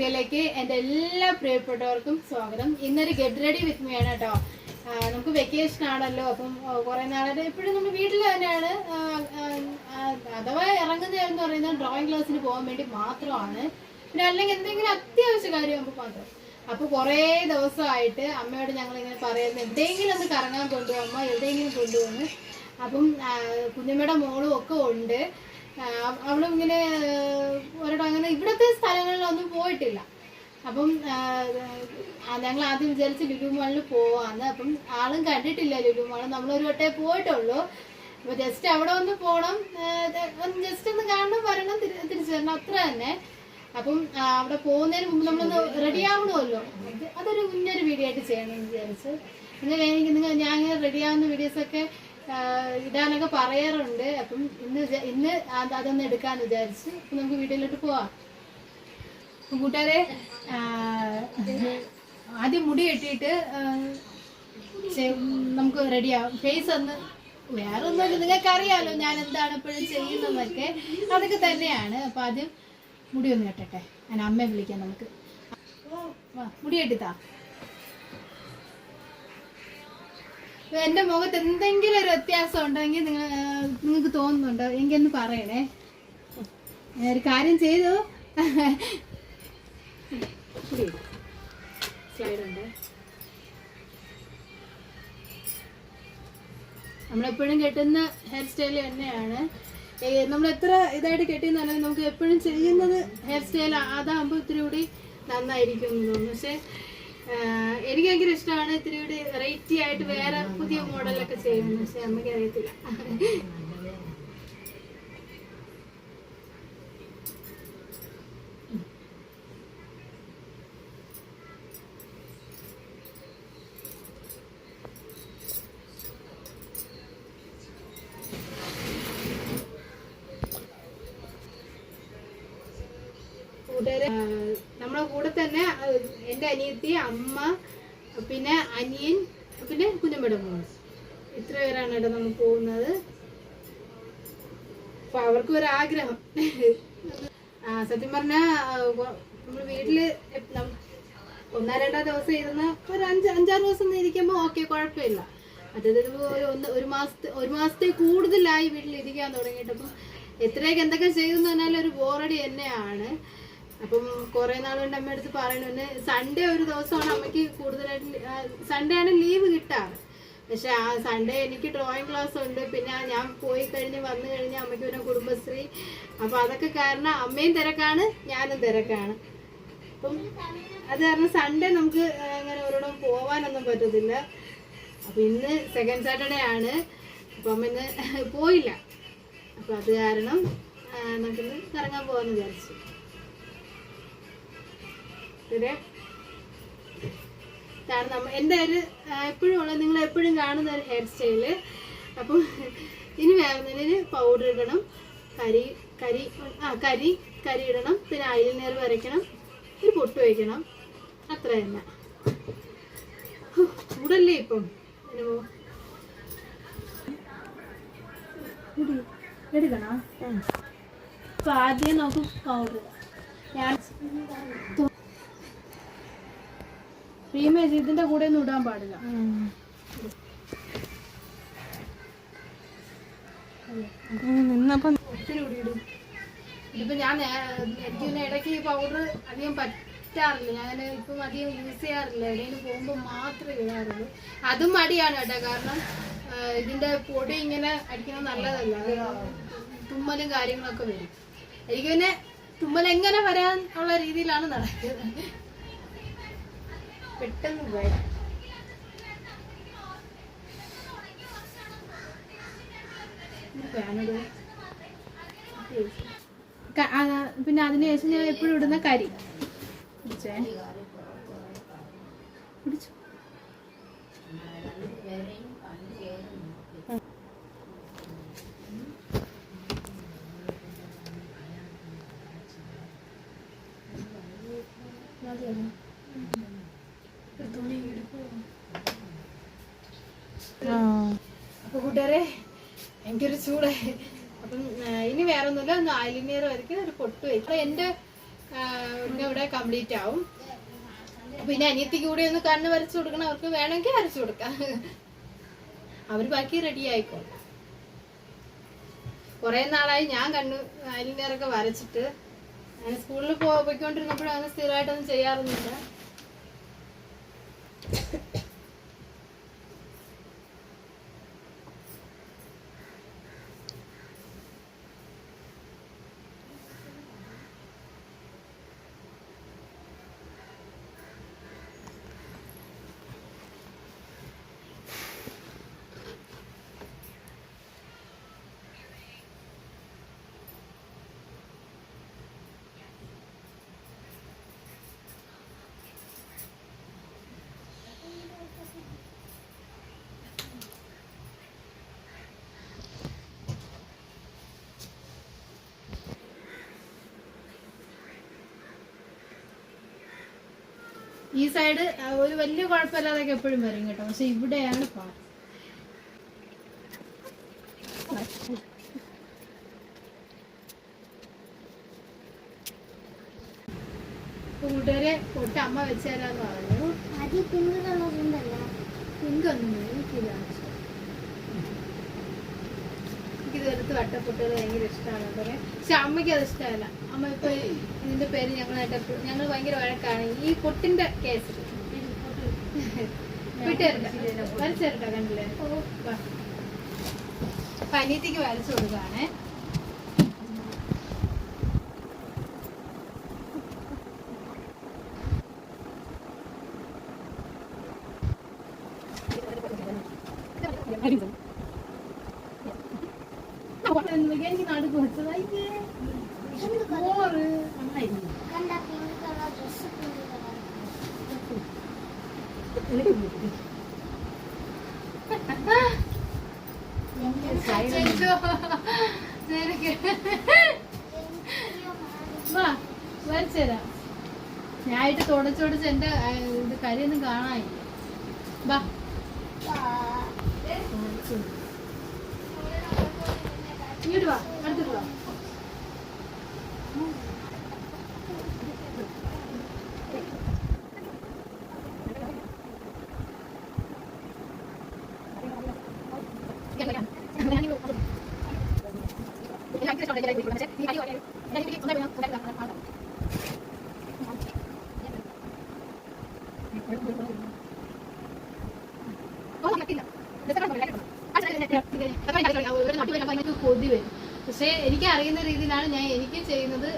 വീഡിയോയിലേക്ക് എന്റെ എല്ലാ പ്രിയപ്പെട്ടവർക്കും സ്വാഗതം. ഇന്നൊരു ഗെറ്റ് റെഡി വിത്ത് മീ ആണ് കേട്ടോ നമുക്ക് വെക്കേഷൻ ആണല്ലോ അപ്പം കുറേ നാളായിട്ട് എപ്പോഴും നമ്മൾ വീട്ടിൽ തന്നെയാണ്. അഥവാ ഇറങ്ങുന്നതെന്ന് പറയുന്നത് ഡ്രോയിങ് ക്ലാസ്സിന് പോകാൻ വേണ്ടി മാത്രമാണ്. പിന്നെ അല്ലെങ്കിൽ എന്തെങ്കിലും അത്യാവശ്യ കാര്യമാകുമ്പോൾ മാത്രം. അപ്പോൾ കുറേ ദിവസമായിട്ട് അമ്മയോട് ഞങ്ങൾ ഇങ്ങനെ പറയുന്നത് എന്തെങ്കിലും ഒന്ന് കറങ്ങാൻ കൊണ്ടുപോകുമ്പോൾ എവിടെയെങ്കിലും കൊണ്ടുപോകുന്നു അപ്പം കുഞ്ഞമ്മയുടെ മോളും ഒക്കെ ഉണ്ട്. അവളും ഇങ്ങനെ ഒരിടം അങ്ങനെ ഇവിടുത്തെ സ്ഥലങ്ങളിലൊന്നും പോയിട്ടില്ല. അപ്പം ഞങ്ങൾ ആദ്യം വിചാരിച്ച് ലുലു മാളിൽ പോവാന്ന്. അപ്പം ആളും കണ്ടിട്ടില്ല ലുലു മാൾ ഒരു വട്ടേ പോയിട്ടുള്ളൂ. അപ്പൊ ജസ്റ്റ് അവിടെ ഒന്ന് പോകണം ജസ്റ്റ് ഒന്ന് കാണണം വരണം തിരി- തിരിച്ചു വരണം. അത്ര തന്നെ. അപ്പം അവിടെ പോകുന്നതിന് മുമ്പ് നമ്മളൊന്ന് റെഡി ആവണമല്ലോ. അത് അതൊരു മുന്നൊരു വീഡിയോ ആയിട്ട് ചെയ്യണം എന്ന് വിചാരിച്ച്. എന്നാൽ എനിക്ക് നിങ്ങൾ ഞാൻ റെഡി ആവുന്ന വീഡിയോസൊക്കെ ഇടാനൊക്കെ പറയാറുണ്ട്. അപ്പം ഇന്ന് ഇന്ന് അത് അതൊന്ന് എടുക്കാന്ന് വിചാരിച്ച് അപ്പം നമുക്ക് വീട്ടിലോട്ട് പോവാം. കൂട്ടാരെ ആദ്യം മുടി കെട്ടിയിട്ട് നമുക്ക് റെഡിയാവും. ഫേസ് ഒന്ന് വേറെ ഒന്നുമില്ല നിങ്ങൾക്ക് അറിയാലോ ഞാൻ എന്താണ് ഇപ്പോഴും ചെയ്യുന്നതൊക്കെ അതൊക്കെ തന്നെയാണ്. അപ്പം ആദ്യം മുടി ഒന്ന് കെട്ടട്ടെ. ഞാൻ അമ്മയെ വിളിക്കാം നമുക്ക്. മുടി കെട്ടിത്താ. എന്റെ മുഖത്ത് എന്തെങ്കിലും ഒരു വ്യത്യാസം ഉണ്ടെങ്കിൽ നിങ്ങൾ നിങ്ങൾക്ക് തോന്നുന്നുണ്ടോ? എങ്കിൽ ഒന്ന് പറയണേ. ഒരു കാര്യം ചെയ്തു. നമ്മളെപ്പോഴും കെട്ടുന്ന ഹെയർ സ്റ്റൈൽ തന്നെയാണ്. നമ്മൾ എത്ര ഇതായിട്ട് കെട്ടിയെന്നാലും നമുക്ക് എപ്പോഴും ചെയ്യുന്നത് ഹെയർ സ്റ്റൈൽ അതാകുമ്പോൾ ഇത്തിരി കൂടി നന്നായിരിക്കും എന്ന് തോന്നുന്നു. പക്ഷെ എനിക്ക് ഭയങ്കര ഇഷ്ടമാണ് ഇത്തിരി കൂടി വെറൈറ്റി ആയിട്ട് വേറെ പുതിയ മോഡലൊക്കെ ചെയ്യുന്നത്. പക്ഷെ അമ്മയ്ക്ക് അറിയത്തില്ല. കൂടെ തന്നെ എന്റെ അനിയത്തി അമ്മ പിന്നെ അനിയൻ പിന്നെ കുഞ്ഞമ്മയുടെ മോൾ ഇത്ര പേരാണ് കേട്ടോ നമ്മൾ പോകുന്നത്. അപ്പൊ അവർക്കും ഒരു ആഗ്രഹം. ആ, സത്യം പറഞ്ഞാ നമ്മൾ വീട്ടിൽ ഒന്നാ രണ്ടാം ദിവസം ഇരുന്ന് ഒരു അഞ്ച് അഞ്ചാറ് ദിവസം ഒന്ന് ഇരിക്കുമ്പോൾ ഓക്കെ കുഴപ്പമില്ല. ഇതിപ്പോ ഒരു ഒന്ന് ഒരു മാസത്തെ ഒരു മാസത്തെ കൂടുതലായി വീട്ടിൽ ഇരിക്കാൻ തുടങ്ങിയിട്ട് അപ്പം എത്രയൊക്കെ എന്തൊക്കെ ചെയ്തെന്ന് പറഞ്ഞാൽ ഒരു ബോറടി തന്നെയാണ്. അപ്പം കുറെ നാളുകൊണ്ട് കൊണ്ട് അമ്മ അടുത്ത് പിന്നെ സൺഡേ ഒരു ദിവസമാണ് അമ്മയ്ക്ക് കൂടുതലായിട്ട് സൺഡേ ആണ് ലീവ് കിട്ടാറ് പക്ഷെ ആ സൺഡേ എനിക്ക് ഡ്രോയിങ് ക്ലാസ് ഉണ്ട്. പിന്നെ ഞാൻ പോയി കഴിഞ്ഞ് വന്നു കഴിഞ്ഞ് അമ്മയ്ക്ക് പിന്നെ കുടുംബശ്രീ. അപ്പൊ അതൊക്കെ കാരണം അമ്മയും തിരക്കാണ് ഞാനും തിരക്കാണ്. അപ്പം അത് കാരണം സൺഡേ നമുക്ക് അങ്ങനെ ഒരിടം പോവാനൊന്നും പറ്റത്തില്ല. അപ്പൊ ഇന്ന് സെക്കൻഡ് സാറ്റർഡേ ആണ്. അപ്പൊ അമ്മ ഇന്ന് പോയില്ല. അപ്പൊ അത് കാരണം നമുക്കിന്ന് കറങ്ങാൻ പോവാന്ന് വിചാരിച്ചു. പിന്നെ ഇതാണ് നമ്മ എന്റെ ഒരു എപ്പോഴും ഉള്ള നിങ്ങൾ എപ്പോഴും കാണുന്ന ഒരു ഹെയർ സ്റ്റൈൽ അപ്പം ഇനി വേവുന്നതിന് പൗഡർ ഇടണം. കരി കരി ആ കരി കരി ഇടണം. പിന്നെ അയിൽ നേർ വരയ്ക്കണം. ഒരു പൊട്ട് വയ്ക്കണം. അത്ര തന്നെ. ചൂടല്ലേ ഇപ്പം? എടുക്കണോ? അപ്പൊ ആദ്യം നോക്കും പൗഡർ ഞാൻ പ്രീമേജ് ഇതിന്റെ കൂടെ ഒന്നും ഇടാൻ പാടില്ല. ഇതിപ്പോ ഞാൻ എനിക്ക് പിന്നെ ഇടയ്ക്ക് ഈ പൗഡർ അധികം പറ്റാറില്ല. ഞാൻ ഇപ്പം അധികം യൂസ് ചെയ്യാറില്ല. എവിടെയെങ്കിലും പോകുമ്പോൾ മാത്രമേ ഇടാറുള്ളൂ. അതും മടിയാണ് കേട്ടോ. കാരണം ഇതിന്റെ പൊടി ഇങ്ങനെ അടിക്കുന്നത് നല്ലതല്ല. തുമ്മലും കാര്യങ്ങളൊക്കെ വരും. എനിക്ക് പിന്നെ തുമ്മൽ എങ്ങനെ വരാൻ ഉള്ള രീതിയിലാണ് നടക്കുന്നത്. പെട്ടെന്ന് പോയി. പിന്നെ അതിന് ശേഷം ഞാൻ എപ്പോഴും ഇടുന്ന കരി. പിടിച്ചേ. പിടിച്ചു. അപ്പൊ കൂട്ടുകാരെ എനിക്കൊരു ചൂടായി അപ്പം ഇനി വേറെ ഒന്നുമില്ല ഒന്ന് ആലിനിയർ വരയ്ക്കുക ഒരു പൊട്ട് വയ്ക്കും എന്റെ ഇവിടെ കംപ്ലീറ്റ് ആവും. പിന്നെ അനിയത്തിക്ക് കൂടി ഒന്ന് കണ്ണ് വരച്ചു കൊടുക്കണം. അവർക്ക് വേണമെങ്കിൽ വരച്ചു കൊടുക്കാം. അവർ ബാക്കി റെഡി ആയിക്കോളും. കൊറേ നാളായി ഞാൻ കണ്ണു അലിനേറൊക്കെ വരച്ചിട്ട്. ഞാൻ സ്കൂളിൽ പോയിക്കൊണ്ടിരുന്നപ്പോഴും അങ്ങനെ സ്ഥിരമായിട്ടൊന്നും ചെയ്യാറൊന്നുമില്ല. ഈ സൈഡ് ഒരു വലിയ കുഴപ്പമില്ലാതൊക്കെ എപ്പോഴും വരും കേട്ടോ. പക്ഷെ ഇവിടെയാണ് പാട്. കൂട്ടുകാരെ പൊട്ട് അമ്മ വെച്ചുതരാന്ന് പറഞ്ഞു. പിങ്ക് ഒന്നും ഉണ്ടല്ലോ എനിക്കിത് എടുത്ത് വട്ടപ്പൊട്ടുകൾ ഭയങ്കര ഇഷ്ടമാണ് പറയാം പക്ഷെ അമ്മയ്ക്ക് അത് ഇഷ്ടമല്ല. അമ്മ ഇപ്പൊ ഇതിന്റെ പേര് ഞങ്ങളായിട്ട് ഞങ്ങൾ ഭയങ്കര വഴക്കാണ്. ഈ പൊട്ടിന്റെ കേസ്. വിട്ടുതരണ്ട. വരച്ചേരട്ടോ കണ്ടില്ലേ. അപ്പൊ വരച്ചു കൊടുക്കാണേ വരച്ചുതരാം ഞാനായിട്ട് എന്റെ ഇത് കരിയൊന്നും കാണാൻ இங்கிட்டு வா எடுத்துட்டு வா Gracias. കൊതി വരും. പക്ഷെ എനിക്ക് അറിയുന്ന രീതിയിലാണ് ഞാൻ എനിക്ക് ചെയ്യുന്നത്.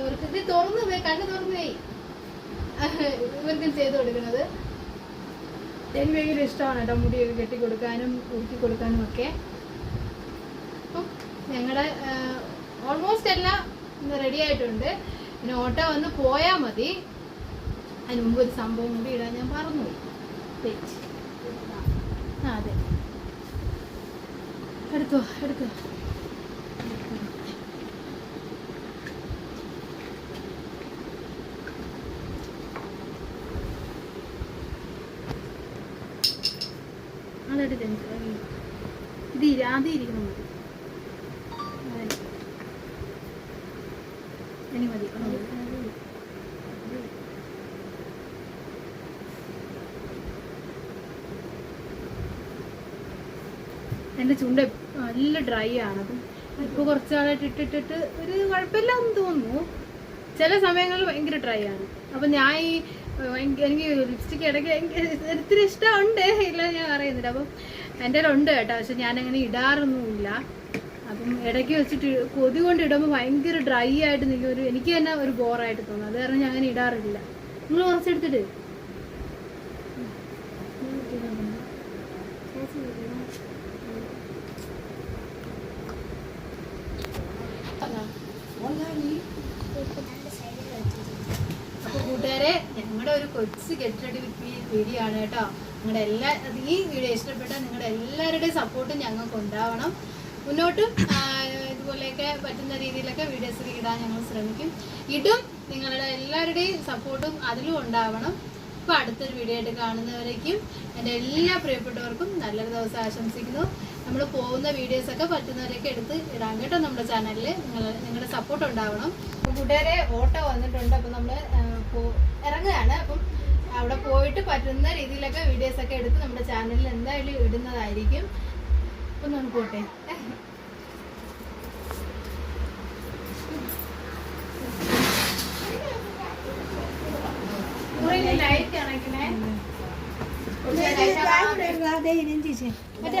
ഇവർക്ക് ഇത് തുറന്നു പോയി കണ്ണ് തുറന്നു പോയി ഇവർക്കും ചെയ്തു കൊടുക്കുന്നത്. എനിക്ക് ഭയങ്കര ഇഷ്ടമാണ് കേട്ടോ മുടിയൊക്കെ കെട്ടി കൊടുക്കാനും ഉരുക്കി കൊടുക്കാനും ഒക്കെ. അപ്പം ഞങ്ങളുടെ ഓൾമോസ്റ്റ് എല്ലാം റെഡി ആയിട്ടുണ്ട്. പിന്നെ ഓട്ടോ വന്ന് പോയാൽ മതി. അതിന് മുമ്പ് ഒരു സംഭവം കൂടി ഇടാൻ ഞാൻ മറന്നുപോയി തെറ്റ് ആ അതെ. എടുത്തോ എടുത്തോ. അതെടുത്ത് ഇത് ഇരി- ഇരിക്കണം നല്ല ഡ്രൈ ആണ്. അപ്പം ഇപ്പോൾ കുറച്ച് നാളായിട്ട് ഇട്ടിട്ടിട്ട് ഒരു കുഴപ്പമില്ല എന്ന് തോന്നുന്നു. ചില സമയങ്ങളിൽ ഭയങ്കര ഡ്രൈ ആണ്. അപ്പം ഞാൻ ഈ എനിക്ക് ലിപ്സ്റ്റിക് ഇടയ്ക്ക് ഒത്തിരി ഇഷ്ടമുണ്ട് ഇല്ല ഞാൻ അറിയുന്നില്ല അപ്പം എന്റെ ഉണ്ട് കേട്ടോ. പക്ഷെ ഞാനങ്ങനെ ഇടാറൊന്നുമില്ല. അപ്പം ഇടയ്ക്ക് വെച്ചിട്ട് കൊതി കൊണ്ട് ഇടുമ്പോൾ ഭയങ്കര ഡ്രൈ ആയിട്ട് നിൽക്കും ഒരു എനിക്ക് തന്നെ ഒരു ബോറായിട്ട് തോന്നും അത് കാരണം ഞാൻ അങ്ങനെ ഇടാറില്ല. നിങ്ങൾ കുറച്ചെടുത്തിട്ട് കൂട്ടുകാരെ ഞങ്ങളുടെ ഒരു കൊച്ചു ഗെറ്റ് വീഡിയോ ആണ് കേട്ടോ. നിങ്ങളുടെ എല്ലാ ഈ വീഡിയോ ഇഷ്ടപ്പെട്ട നിങ്ങളുടെ എല്ലാവരുടെയും സപ്പോർട്ടും ഞങ്ങൾക്ക് ഉണ്ടാവണം. മുന്നോട്ടും ഇതുപോലെയൊക്കെ പറ്റുന്ന രീതിയിലൊക്കെ വീഡിയോസ് ഇടാൻ ഞങ്ങൾ ശ്രമിക്കും. ഇടും നിങ്ങളുടെ എല്ലാവരുടെയും സപ്പോർട്ടും അതിലും ഉണ്ടാവണം. അപ്പോൾ അടുത്തൊരു വീഡിയോ ആയിട്ട് കാണുന്നവരേക്കും എന്റെ എല്ലാ പ്രിയപ്പെട്ടവർക്കും നല്ലൊരു ദിവസം ആശംസിക്കുന്നു. നമ്മൾ പോകുന്ന വീഡിയോസ് ഒക്കെ പറ്റുന്നവരൊക്കെ എടുത്ത് ഇടാം കേട്ടോ നമ്മുടെ ചാനലിൽ നിങ്ങൾ നിങ്ങളുടെ സപ്പോർട്ട് ഉണ്ടാവണം. അപ്പം കൂട്ടുകാരെ ഓട്ടോ വന്നിട്ടുണ്ട്. അപ്പം നമ്മൾ ഇറങ്ങുകയാണ്. അപ്പം അവിടെ പോയിട്ട് പറ്റുന്ന രീതിയിലൊക്കെ വീഡിയോസ് ഒക്കെ എടുത്ത് നമ്മുടെ ചാനലിൽ എന്തായാലും ഇടുന്നതായിരിക്കും. അപ്പം നമുക്ക് പോട്ടെ. ലൈറ്റ് കണക്കിനെ മറ്റേ